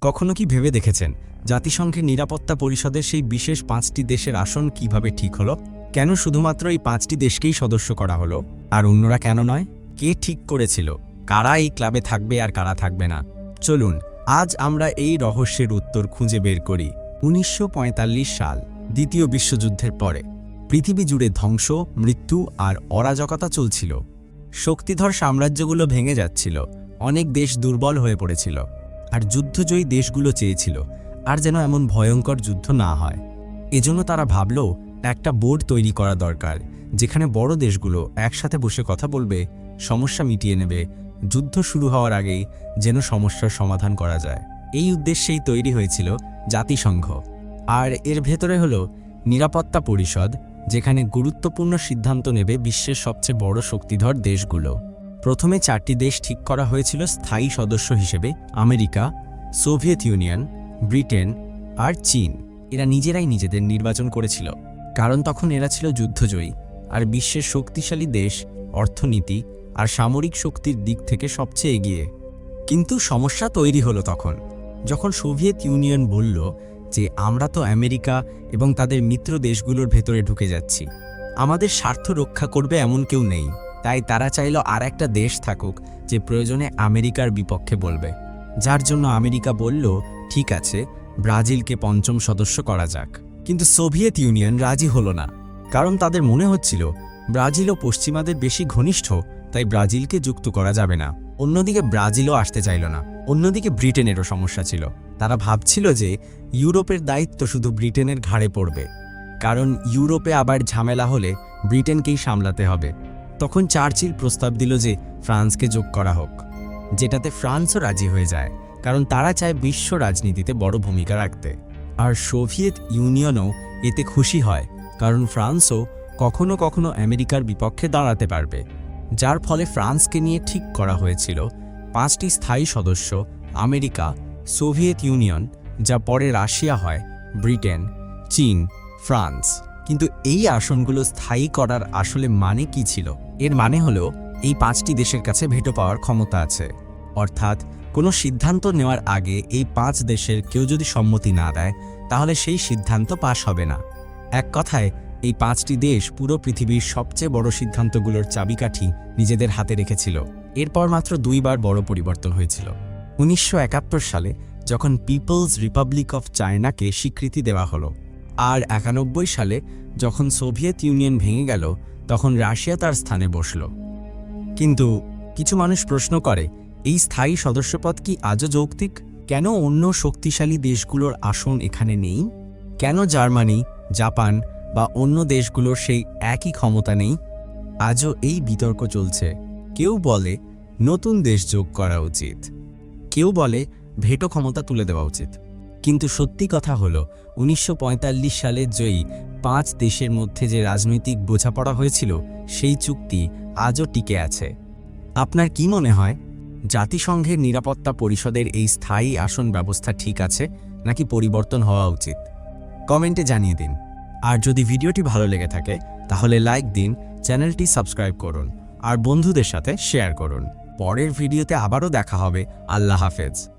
কখনো কি ভেবে দেখেছেন জাতিসংঘের নিরাপত্তা পরিষদের সেই বিশেষ পাঁচটি দেশের আসন কীভাবে ঠিক হলো? কেন শুধুমাত্র এই পাঁচটি দেশকেই সদস্য করা হলো? আর অন্যরা কেন নয়? কে ঠিক করেছিল? কারা এই ক্লাবে থাকবে আর কারা থাকবে না? চলুন, আজ আমরা এই রহস্যের উত্তর খুঁজে বের করি। উনিশশো পঁয়তাল্লিশ সাল, দ্বিতীয় বিশ্বযুদ্ধের পরে। পৃথিবী জুড়ে ধ্বংস, মৃত্যু আর অরাজকতা চলছিল। শক্তিধর সাম্রাজ্যগুলো ভেঙে যাচ্ছিল। অনেক দেশ দুর্বল হয়ে পড়েছিল। আর যুদ্ধজয়ী দেশগুলো চেয়েছিল, আর যেন এমন ভয়ঙ্কর যুদ্ধ না হয়। এজন্য তারা ভাবল, একটা বোর্ড তৈরি করা দরকার, যেখানে বড় দেশগুলো একসাথে বসে কথা বলবে, সমস্যা মিটিয়ে নেবে, যুদ্ধ শুরু হওয়ার আগেই যেন সমস্যার সমাধান করা যায়। এই উদ্দেশ্যেই তৈরি হয়েছিল জাতিসংঘ। আর এর ভেতরে হলো নিরাপত্তা পরিষদ, যেখানে গুরুত্বপূর্ণ সিদ্ধান্ত নেবে বিশ্বের সবচেয়ে বড় শক্তিধর দেশগুলো। প্রথমে চারটি দেশ ঠিক করা হয়েছিল স্থায়ী সদস্য হিসেবে, আমেরিকা, সোভিয়েত ইউনিয়ন, ব্রিটেন আর চীন। এরা নিজেরাই নিজেদের নির্বাচন করেছিল, কারণ তখন এরা ছিল যুদ্ধজয়ী আর বিশ্বের শক্তিশালী দেশ, অর্থনীতি আর সামরিক শক্তির দিক থেকে সবচেয়ে এগিয়ে। কিন্তু সমস্যা তৈরি হলো তখন, যখন সোভিয়েত ইউনিয়ন বলল যে, আমরা তো আমেরিকা এবং তাদের মিত্র দেশগুলোর ভেতরে ঢুকে যাচ্ছি। আমাদের স্বার্থ রক্ষা করবে এমন কেউ নেই। তাই তারা চাইল আর একটা দেশ থাকুক যে প্রয়োজনে আমেরিকার বিপক্ষে বলবে। যার জন্য আমেরিকা বলল, ঠিক আছে, ব্রাজিলকে পঞ্চম সদস্য করা যাক। কিন্তু সোভিয়েত ইউনিয়ন রাজি হলো না, কারণ তাদের মনে হচ্ছিল, ব্রাজিল ও পশ্চিমাদের বেশি ঘনিষ্ঠ, তাই ব্রাজিলকে যুক্ত করা যাবে না। অন্যদিকে ব্রাজিলও আসতে চাইল না। অন্যদিকে ব্রিটেনেরও সমস্যা ছিল। তারা ভাবছিল যে ইউরোপের দায়িত্ব শুধু ব্রিটেনের ঘাড়ে পড়বে, কারণ ইউরোপে আবার ঝামেলা হলে ব্রিটেনকেই সামলাতে হবে। তখন চার্চিল প্রস্তাব দিল যে ফ্রান্সকে যোগ করা হোক, যেটাতে ফ্রান্সও রাজি হয়ে যায়, কারণ তারা চায় বিশ্ব রাজনীতিতে বড় ভূমিকা রাখতে। আর সোভিয়েত ইউনিয়নও এতে খুশি হয়, কারণ ফ্রান্সও কখনো কখনো আমেরিকার বিপক্ষে দাঁড়াতে পারবে, যার ফলে ফ্রান্সকে নিয়ে ঠিক করা হয়েছিল পাঁচটি স্থায়ী সদস্য, আমেরিকা, সোভিয়েত ইউনিয়ন, যা পরে রাশিয়া হয়, ব্রিটেন, চীন, ফ্রান্স। কিন্তু এই আসনগুলো স্থায়ী করার আসলে মানে কি ছিল? এর মানে হলো, এই পাঁচটি দেশের কাছে ভেটো পাওয়ার ক্ষমতা আছে। অর্থাৎ, কোনো সিদ্ধান্ত নেওয়ার আগে এই পাঁচ দেশের কেউ যদি সম্মতি না দেয়, তাহলে সেই সিদ্ধান্ত পাশ হবে না। এক কথায়, এই পাঁচটি দেশ পুরো পৃথিবীর সবচেয়ে বড় সিদ্ধান্তগুলোর চাবিকাঠি নিজেদের হাতে রেখেছিল। এরপর মাত্র দুইবার বড় পরিবর্তন হয়েছিল। উনিশশো একাত্তর সালে, যখন পিপলস রিপাবলিক অফ চায়নাকে স্বীকৃতি দেওয়া হলো আর একানব্বই সালে যখন সোভিয়েত ইউনিয়ন ভেঙে গেল, তখন রাশিয়া তার স্থানে বসল। কিন্তু কিছু মানুষ প্রশ্ন করে, এই স্থায়ী সদস্যপদ কি আজও যৌক্তিক? কেন অন্য শক্তিশালী দেশগুলোর আসন এখানে নেই? কেন জার্মানি, জাপান বা অন্য দেশগুলোর সেই একই ক্ষমতা নেই? আজও এই বিতর্ক চলছে। কেউ বলে, নতুন দেশ যোগ করা উচিত। কেউ বলে, ভেটো ক্ষমতা তুলে দেওয়া উচিত। কিন্তু সত্যি কথা হলো, উনিশশো পঁয়তাল্লিশ সালে জয়ী পাঁচ দেশের মধ্যে যে রাজনৈতিক বোঝাপড়া হয়েছিল, সেই চুক্তি আজও টিকে আছে। আপনার কি মনে হয়? জাতিসংঘের নিরাপত্তা পরিষদের এই স্থায়ী আসন ব্যবস্থা ঠিক আছে নাকি পরিবর্তন হওয়া উচিত? কমেন্টে জানিয়ে দিন। আর যদি ভিডিওটি ভালো লেগে থাকে, তাহলে লাইক দিন, চ্যানেলটি সাবস্ক্রাইব করুন, আর বন্ধুদের সাথে শেয়ার করুন। পরের ভিডিওতে আবারও দেখা হবে। আল্লাহ হাফেজ।